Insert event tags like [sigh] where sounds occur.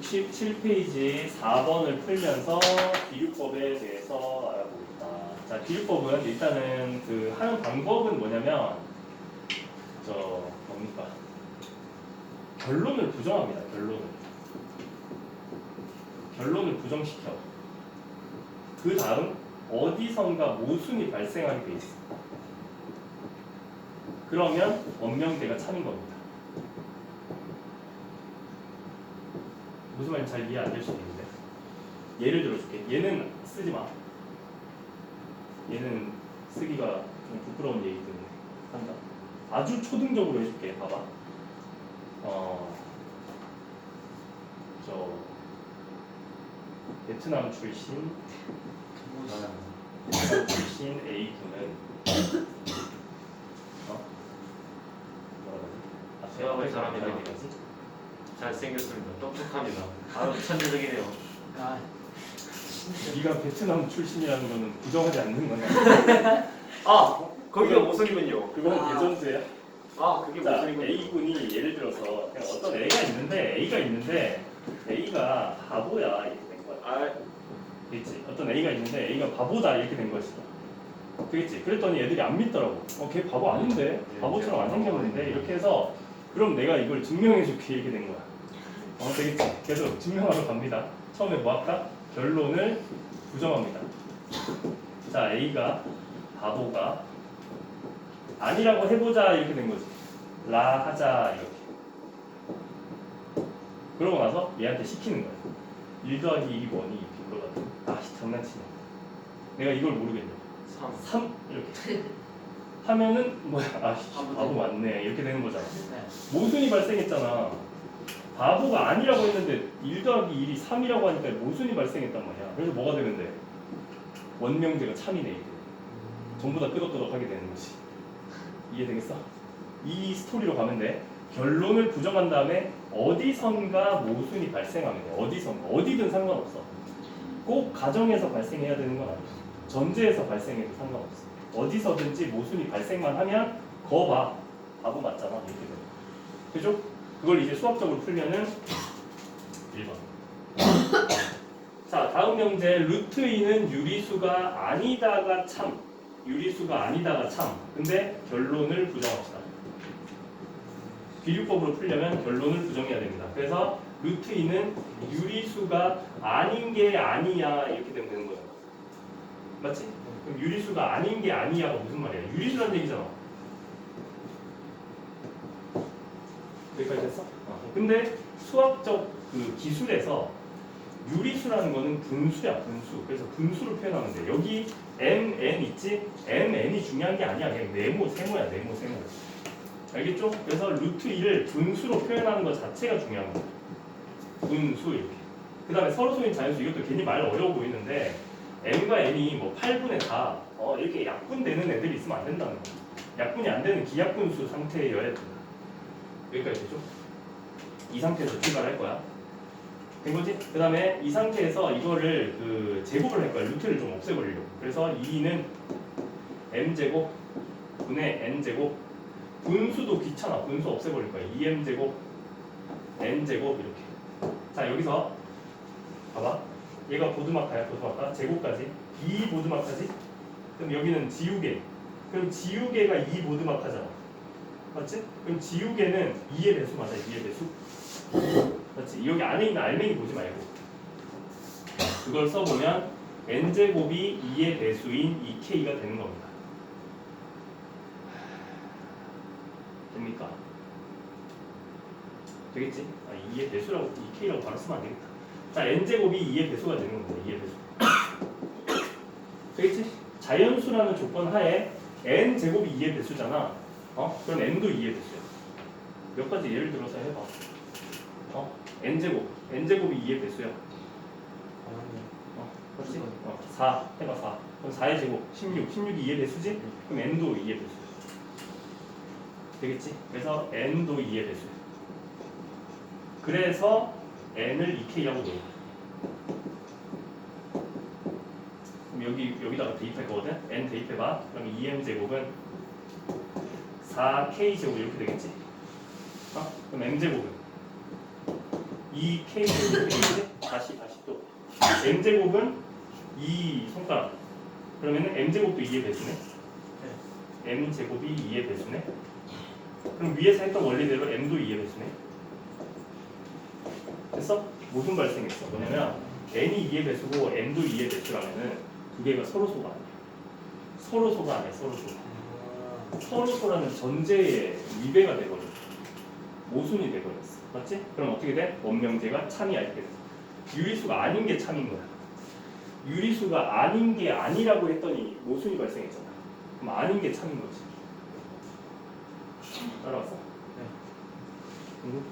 67페이지 4번을 풀면서 비율법에 대해서 알아보겠다. 자, 비율법은 일단은 그 하는 방법은 뭐냐면 저 뭡니까? 결론을 부정합니다. 결론을. 결론을 부정시켜. 그 다음 어디선가 모순이 발생하게 돼 있어. 그러면 원명대가 참인 겁니다. 무슨 말인지 잘 이해 안 될 수도 있는데 예를 들어줄게 얘는 쓰지 마 얘는 쓰기가 좀 부끄러운 얘기 때문에 한다 아주 초등적으로 해줄게 봐봐 어 저 베트남 출신 베트남 출신 A군은 어? 뭐라고 하지? 제가 볼 사람이다. 내가 얘기하지? 잘생겼습니다. 똑똑합니다. 아주 천재적이네요. 아, 네가 베트남 출신이라는 거는 부정하지 않는 거냐? [laughs] 아 거기가 모순이군요. 그건 아. 예전제야. 아 그게 자, 모순이군요. A군이 예를 들어서 그냥 어떤 A가 있는데 A가 있는데 A가 바보야 이렇게 된 거야. 아 그렇지? 어떤 A가 있는데 A가 바보다 이렇게 된 것이다. 그렇지? 그랬더니 애들이 안 믿더라고. 어, 걔 바보 아닌데? 바보처럼 안 생겼는데? 이렇게 해서 그럼 내가 이걸 증명해줄게 이렇게 된 거야. 어, 되겠지? 그래서 증명하러 갑니다. 처음에 뭐 할까? 결론을 부정합니다. 자, A가 바보가 아니라고 해보자 이렇게 된 거지. 라 하자 이렇게. 그러고 나서 얘한테 시키는 거야. 1 더하기 1이 뭐니? 이렇게 물어봤더니 아씨 장난치네. 내가 이걸 모르겠네. 3. 3 이렇게 하면은 뭐야 아씨 바보 맞네 이렇게 되는 거잖아. 네. 모순이 발생했잖아. 바보가 아니라고 했는데 1 더하기 1이 3이라고 하니까 모순이 발생했단 말이야. 그래서 뭐가 되는데? 원명제가 참이네 이게. 전부 다 끄덕끄덕하게 되는 거지. 이해되겠어? 이 스토리로 가면 돼. 결론을 부정한 다음에 어디선가 모순이 발생하면 돼. 어디선가. 어디든 상관없어. 꼭 가정에서 발생해야 되는 건 아니야. 전제에서 발생해도 상관없어. 어디서든지 모순이 발생만 하면 거봐. 바보 맞잖아. 이렇게 돼. 그죠? 그걸 이제 수학적으로 풀면은 1번. [coughs] 자, 다음 명제 루트 2는 유리수가 아니다가 참. 유리수가 아니다가 참. 근데 결론을 부정합시다. 비율법으로 풀려면 결론을 부정해야 됩니다. 그래서 루트 2는 유리수가 아닌 게 아니야 이렇게 되면 되는 거잖아. 맞지? 그럼 유리수가 아닌 게 아니야가 무슨 말이야? 유리수란 얘기잖아. 여기까지 됐어? 어. 근데 수학적 그 기술에서 유리수라는 거는 분수야 분수. 그래서 분수로 표현하면 돼. 여기 m n 있지? m n이 중요한 게 아니야. 그냥 네모 세모야 네모 세모. 알겠죠? 그래서 루트 2를 분수로 표현하는 것 자체가 중요한 거야. 분수 이렇게. 그 다음에 서로 소인 자연수 이것도 괜히 말 어려워 보이는데 m과 n이 뭐 8분의 4 어, 이렇게 약분되는 애들이 있으면 안 된다는 거야. 약분이 안 되는 기약분수 상태여야 된다. 여기까지 되죠? 이 상태에서 출발할 거야. 된 거지? 그 다음에 이 상태에서 이거를 그 제곱을 할 거야. 루트를 좀 없애버리려고. 그래서 2는 m제곱 분의 n제곱 분수도 귀찮아. 분수 없애버릴 거야. 2m제곱 n제곱 이렇게. 자 여기서 봐봐. 얘가 보드마카야. 보드마카. 제곱까지. 2 보드마카지? 그럼 여기는 지우개. 그럼 지우개가 2 보드마카잖아. 맞지? 그럼 지우개는 2의 배수 맞아. 2의 배수. 맞지? 여기 안에 있는 알맹이 보지 말고 그걸 써보면 n제곱이 2의 배수인 2k가 되는 겁니다. 됩니까? 되겠지? 아, 2의 배수라고 2k라고 바로 쓰면 안 되겠다. 자, n제곱이 2의 배수가 되는 겁니다. 2의 배수. 되겠지? 자연수라는 조건 하에 n제곱이 2의 배수잖아. 어? 그럼 n도 2의 배수야. 몇 가지 예를 들어서 해봐. 어? n제곱. n제곱이 2의 배수야. 어, 그렇지? 어, 4 해봐 4. 그럼 4의 제곱 16. 16이 2의 배수지? 그럼 n도 2의 배수. 되겠지? 그래서 n도 2의 배수. 그래서 n을 2k라고 놓은 거야. 그럼 여기 여기다가 대입할 거거든. n 대입해봐. 그럼 2m 제곱은 4k 제곱 이렇게 되겠지? 어? 그럼 m 제곱은? 이 K 제곱은 다시 다시 또. M 제곱은 이 손가락. 그러면은 M 제곱도 2의 배수네? M 제곱이 2의 배수네? 그럼 위에서 했던 원리대로 M도 2의 배수네? 됐어? 무슨 발생했어? 뭐냐면 N이 2의 배수고 M도 2의 배수라면은 두 개가 서로 소가 아니야. 서로 소가 아니야 서로 소 서로 소라는 전제에 위배가 돼버렸어 모순이 돼버렸어 맞지? 그럼 어떻게 돼? 원명제가 참이 알게 돼 유리수가 아닌 게 참인 거야 유리수가 아닌 게 아니라고 했더니 모순이 발생했잖아 그럼 아닌 게 참인 거지 따라왔어? 응.